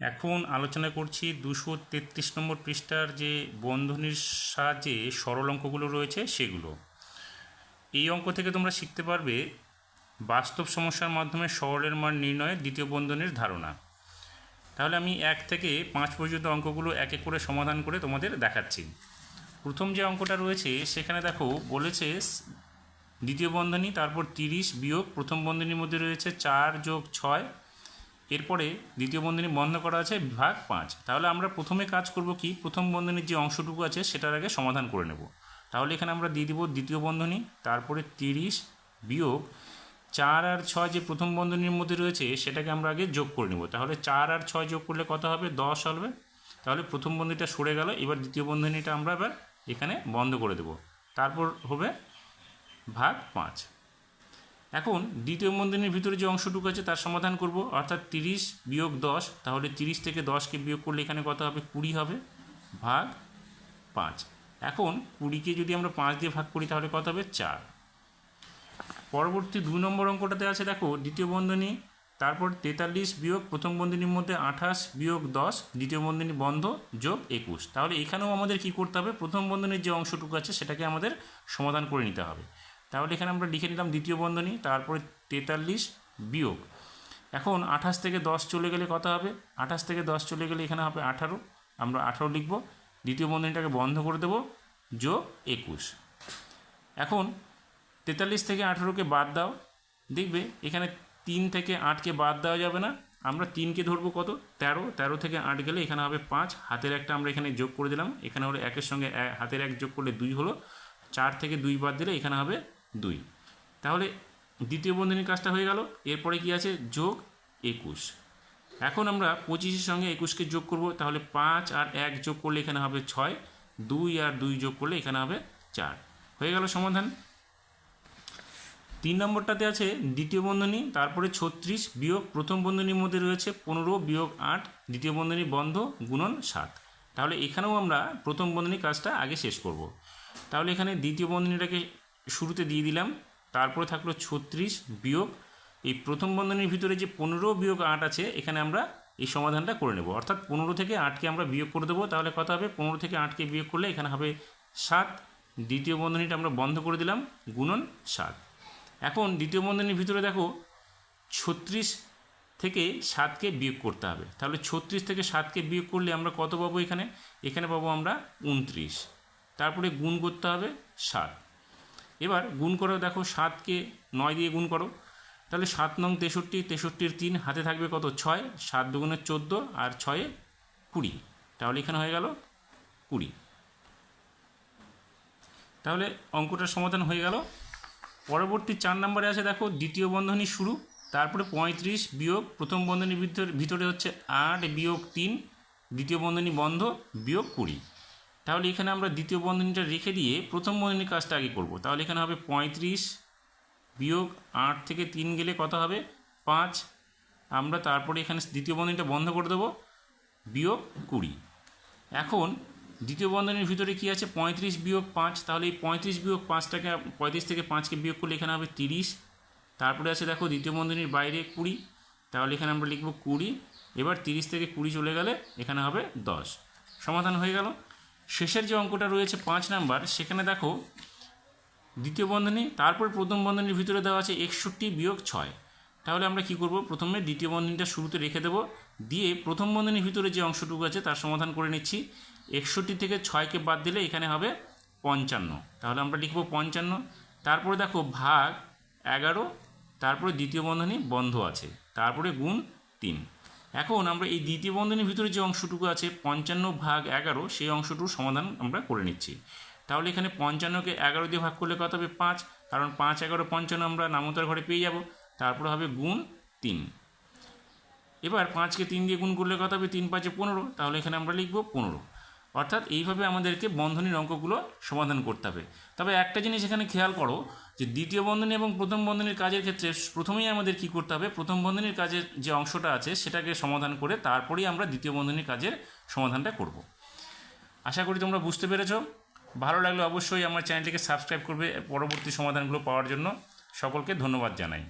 এখন আলোচনা করছি দুশো তেত্রিশ নম্বর পৃষ্ঠার যে বন্ধনীর সাহায্যে সরল অঙ্কগুলো রয়েছে সেগুলো। এই অঙ্ক থেকে তোমরা শিখতে পারবে বাস্তব সমস্যার মাধ্যমে সরলের মান নির্ণয়ের দ্বিতীয় বন্ধনীর ধারণা। তাহলে আমি এক থেকে পাঁচ পর্যন্ত অঙ্কগুলো এক এক করে সমাধান করে তোমাদের দেখাচ্ছি। প্রথম যে অঙ্কটা রয়েছে সেখানে দেখো বলেছে দ্বিতীয় বন্ধনী, তারপর তিরিশ বিয়োগ প্রথম বন্ধনীর মধ্যে রয়েছে চার যোগ ছয় এরপরে দ্বিতীয় বন্ধনী বন্ধ করা আছে ভাগ পাঁচ। তাহলে আমরা প্রথমে কাজ করব কি? প্রথম বন্ধনীর যে অংশটুকু আছে, সেটার আগে সমাধান করে নেব। তাহলে এখানে আমরা দিয়ে দিব দ্বিতীয় বন্ধনী, তারপরে তিরিশ বিয়োগ চার আর ছয় যে প্রথম বন্ধনীর মধ্যে রয়েছে, সেটাকে আমরা আগে যোগ করে নেব। তাহলে চার আর ছয় যোগ করলে কত হবে? দশ হবে। তাহলে প্রথম বন্ধনীটা সরে গেল, এবার দ্বিতীয় বন্ধনীটা আমরা এবার এখানে বন্ধ করে দেব। তারপর হবে ভাগ পাঁচ। এখন দ্বিতীয় বন্ধনীর ভিতরে যে অংশটুকু আছে তার সমাধান করব। অর্থাৎ তিরিশ বিয়োগ দশ, তাহলে তিরিশ থেকে দশকে বিয়োগ করলে এখানে কত হবে? কুড়ি হবে ভাগ পাঁচ। এখন কুড়িকে যদি আমরা পাঁচ দিয়ে ভাগ করি তাহলে কত হবে? চার। পরবর্তী দুই নম্বর অঙ্কটাতে আছে, দেখো, দ্বিতীয় বন্ধনী, তারপর তেতাল্লিশ বিয়োগ প্রথম বন্ধনীর মধ্যে আঠাশ বিয়োগ দশ, দ্বিতীয় বন্ধনী বন্ধ যোগ একুশ। তাহলে এখানেও আমাদের কি করতে হবে? প্রথম বন্ধনীর যে অংশটুকু আছে সেটাকে আমাদের সমাধান করে নিতে হবে। তাহলে এখানে আমরা লিখে নিলাম দ্বিতীয় বন্ধনী, তারপরে তেতাল্লিশ বিয়োগ। এখন আঠাশ থেকে দশ চলে গেলে কত হবে? আঠাশ থেকে দশ চলে গেলে এখানে হবে আঠারো। আমরা আঠারো লিখব। দ্বিতীয় বন্ধনীটাকে বন্ধ করে দেব। যোগ একুশ। এখন তেতাল্লিশ থেকে আঠারোকে বাদ দাও। দেখবে এখানে তিন থেকে আটকে বাদ দেওয়া যাবে না। আমরা তিনকে ধরবো কত? তেরো। তেরো থেকে আট গেলে এখানে হবে পাঁচ। হাতের একটা আমরা এখানে যোগ করে দিলাম। এখানে হলো একের সঙ্গে হাতের এক যোগ করলে দুই হলো। চার থেকে দুই বাদ দিলে এখানে হবে দুই। তাহলে দ্বিতীয় বন্ধনীর কাজটা হয়ে গেল। এরপরে কি আছে? যোগ একুশ। এখন আমরা পঁচিশের সঙ্গে একুশকে যোগ করব। তাহলে পাঁচ আর এক যোগ করলে এখানে হবে ছয়। দুই আর দুই যোগ করলে এখানে হবে চার। হয়ে গেল সমাধান। তিন নম্বরটাতে আছে দ্বিতীয় বন্ধনী, তারপরে ছত্রিশ বিয়োগ প্রথম বন্ধনীর মধ্যে রয়েছে পনেরো বিয়োগ আট। দ্বিতীয় বন্ধনী বন্ধ গুণন সাত। তাহলে এখানেও আমরা প্রথম বন্ধনী কাজটা আগে শেষ করব। তাহলে এখানে দ্বিতীয় বন্ধনীটাকে শুরুতে দিয়ে দিলাম। তারপরে থাকল ছত্রিশ বিয়োগ। এই প্রথম বন্ধনীর ভিতরে যে পনেরো বিয়োগ আট আছে, এখানে আমরা এই সমাধানটা করে নেব। অর্থাৎ পনেরো থেকে আটকে আমরা বিয়োগ করে দেবো। তাহলে কত হবে পনেরো থেকে আটকে বিয়োগ করলে এখানে হবে সাত। দ্বিতীয় বন্ধনীটা আমরা বন্ধ করে দিলাম, গুণন সাত। এখন দ্বিতীয় বন্ধনীর ভিতরে দেখো ছত্রিশ থেকে সাতকে বিয়োগ করতে হবে। তাহলে ছত্রিশ থেকে সাতকে বিয়োগ করলে আমরা কত পাবো এখানে? এখানে পাবো আমরা উনত্রিশ। তারপরে গুণ করতে হবে সাত। এবার গুণ করো, দেখো সাতকে নয় দিয়ে গুণ করো। তাহলে সাত নং তেষট্টি, তেষট্টির তিন হাতে থাকবে কত? ছয়। সাত দুগুণের চোদ্দ আর ছয়ে কুড়ি। তাহলে এখানে হয়ে গেল কুড়ি। তাহলে অঙ্কটার সমাধান হয়ে গেল। পরবর্তী চার নম্বরে আছে, দেখো দ্বিতীয় বন্ধনী শুরু। তারপরে পঁয়ত্রিশ বিয়োগ প্রথম বন্ধনীর ভিতর ভিতরে হচ্ছে আট বিয়োগ তিন। দ্বিতীয় বন্ধনী বন্ধ বিয়োগ কুড়ি। তাহলে এখানে আমরা দ্বিতীয় বন্ধনীটা রেখে দিয়ে প্রথম বন্ধনীর কাজটা আগে করব। তাহলে এখানে হবে পঁয়ত্রিশ বিয়োগ আট থেকে তিন গেলে কত হবে? পাঁচ। আমরা তারপরে এখানে দ্বিতীয় বন্ধনীটা বন্ধ করে দেবো, বিয়োগ কুড়ি। এখন দ্বিতীয় বন্ধনীর ভিতরে কি আছে? পঁয়ত্রিশ বিয়োগ পাঁচ। তাহলে এই পঁয়ত্রিশ বিয়োগ পাঁচটাকে, পঁয়ত্রিশ থেকে পাঁচকে বিয়োগ করলে এখানে হবে তিরিশ। তারপরে আছে দেখো দ্বিতীয় বন্ধনীর বাইরে কুড়ি। তাহলে এখানে আমরা লিখব কুড়ি। এবার তিরিশ থেকে কুড়ি চলে গেলে এখানে হবে দশ। সমাধান হয়ে গেল। শেষের যে অঙ্কটা রয়েছে পাঁচ নাম্বার, সেখানে দেখো দ্বিতীয় বন্ধনী, তারপর প্রথম বন্ধনীর ভিতরে দেওয়া আছে একষট্টি বিয়োগ ছয়। তাহলে আমরা কি করব? প্রথমে দ্বিতীয় বন্ধনীটা শুরুতে রেখে দেব। দিয়ে প্রথম বন্ধনীর ভিতরে যে অংশটুকু আছে তার সমাধান করে নিচ্ছি। একষট্টি থেকে ছয়কে বাদ দিলে এখানে হবে পঞ্চান্ন। তাহলে আমরা লিখব পঞ্চান্ন। তারপরে দেখো ভাগ এগারো, তারপরে দ্বিতীয় বন্ধনী বন্ধ আছে, তারপরে গুণ তিন। এখন আমরা এই দ্বিতীয় বন্ধনীর ভিতরে যে অংশটুকু আছে পঞ্চান্ন ভাগ এগারো, সেই অংশটুকু সমাধান আমরা করে নিচ্ছি। তাহলে এখানে পঞ্চান্নকে এগারো দিয়ে ভাগ করলে কত হবে? পাঁচ। কারণ পাঁচ, এগারো, পঞ্চান্ন আমরা নামতার ঘরে পেয়ে যাব। তারপরে হবে গুণ তিন। এবার পাঁচকে তিন দিয়ে গুণ করলে কত হবে? তিন, পাঁচে পনেরো। তাহলে এখানে আমরা লিখব পনেরো। অর্থাৎ এইভাবে আমাদেরকে বন্ধনীর অঙ্কগুলো সমাধান করতে হবে। তবে একটা জিনিস এখানে খেয়াল করো, যে দ্বিতীয় বন্ধনী এবং প্রথম বন্ধনীর কাজের ক্ষেত্রে প্রথমেই আমাদের কি করতে হবে, প্রথম বন্ধনীর কাজের যে অংশটা আছে সেটাকে সমাধান করে তারপরেই আমরা দ্বিতীয় বন্ধনীর কাজের সমাধানটা করব। আশা করি তোমরা বুঝতে পেরেছ। ভালো লাগলে অবশ্যই আমার চ্যানেলটিকে সাবস্ক্রাইব করবে। পরবর্তী সমাধানগুলো পাওয়ার জন্য সকলকে ধন্যবাদ জানাই।